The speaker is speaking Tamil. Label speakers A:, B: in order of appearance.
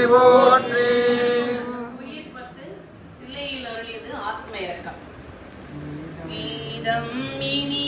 A: போற்றி போற்றி.
B: உயிர் பத்து தில்லையில் அருளியது ஆத்ம இறக்கம் கீதம் இனிய